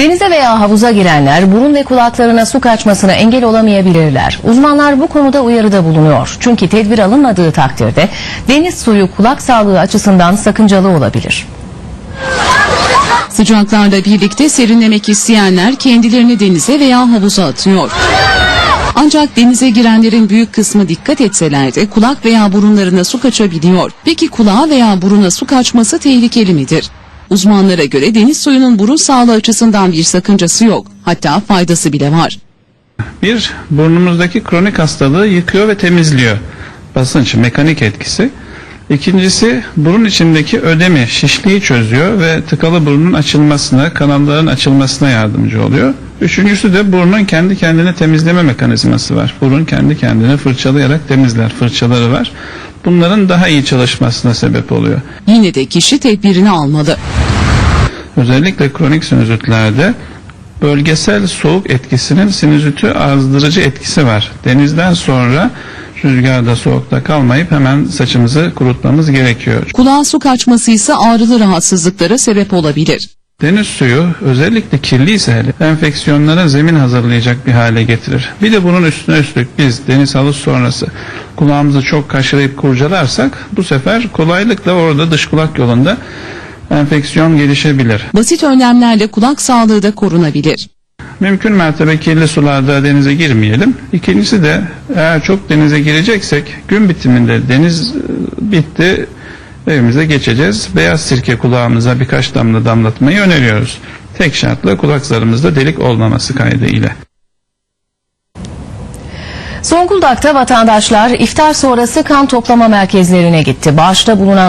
Denize veya havuza girenler burun ve kulaklarına su kaçmasına engel olamayabilirler. Uzmanlar bu konuda uyarıda bulunuyor. Çünkü tedbir alınmadığı takdirde deniz suyu kulak sağlığı açısından sakıncalı olabilir. Sıcaklarla birlikte serinlemek isteyenler kendilerini denize veya havuza atıyor. Ancak denize girenlerin büyük kısmı dikkat etseler de kulak veya burunlarına su kaçabiliyor. Peki kulağa veya buruna su kaçması tehlikeli midir? Uzmanlara göre deniz suyunun burun sağlığı açısından bir sakıncası yok. Hatta faydası bile var. Bir, burnumuzdaki kronik hastalığı yıkıyor ve temizliyor. Basınç, mekanik etkisi. İkincisi, burun içindeki ödemi, şişliği çözüyor ve tıkalı burnun açılmasına, kanalların açılmasına yardımcı oluyor. Üçüncüsü de burnun kendi kendine temizleme mekanizması var. Burun kendi kendine fırçalayarak temizler, fırçaları var. Bunların daha iyi çalışmasına sebep oluyor. Yine de kişi tedbirini almalı. Özellikle kronik sinüzitlerde bölgesel soğuk etkisinin sinüzitü azdırıcı etkisi var. Denizden sonra rüzgarda soğukta kalmayıp hemen saçımızı kurutmamız gerekiyor. Kulağa su kaçması ise ağrılı rahatsızlıklara sebep olabilir. Deniz suyu özellikle kirliyse hele enfeksiyonlara zemin hazırlayacak bir hale getirir. Bir de bunun üstüne üstlük biz deniz havuz sonrası kulağımızı çok kaşırayıp kurcalarsak bu sefer kolaylıkla orada dış kulak yolunda enfeksiyon gelişebilir. Basit önlemlerle kulak sağlığı da korunabilir. Mümkün mertebe kirli sularda denize girmeyelim. İkincisi de eğer çok denize gireceksek gün bitiminde deniz e, bitti evimize geçeceğiz. Beyaz sirke kulağımıza birkaç damla damlatmayı öneriyoruz. Tek şartla kulak zarımızda delik olmaması kaydıyla. Zonguldak'ta vatandaşlar iftar sonrası kan toplama merkezlerine gitti. Bağışta bulunan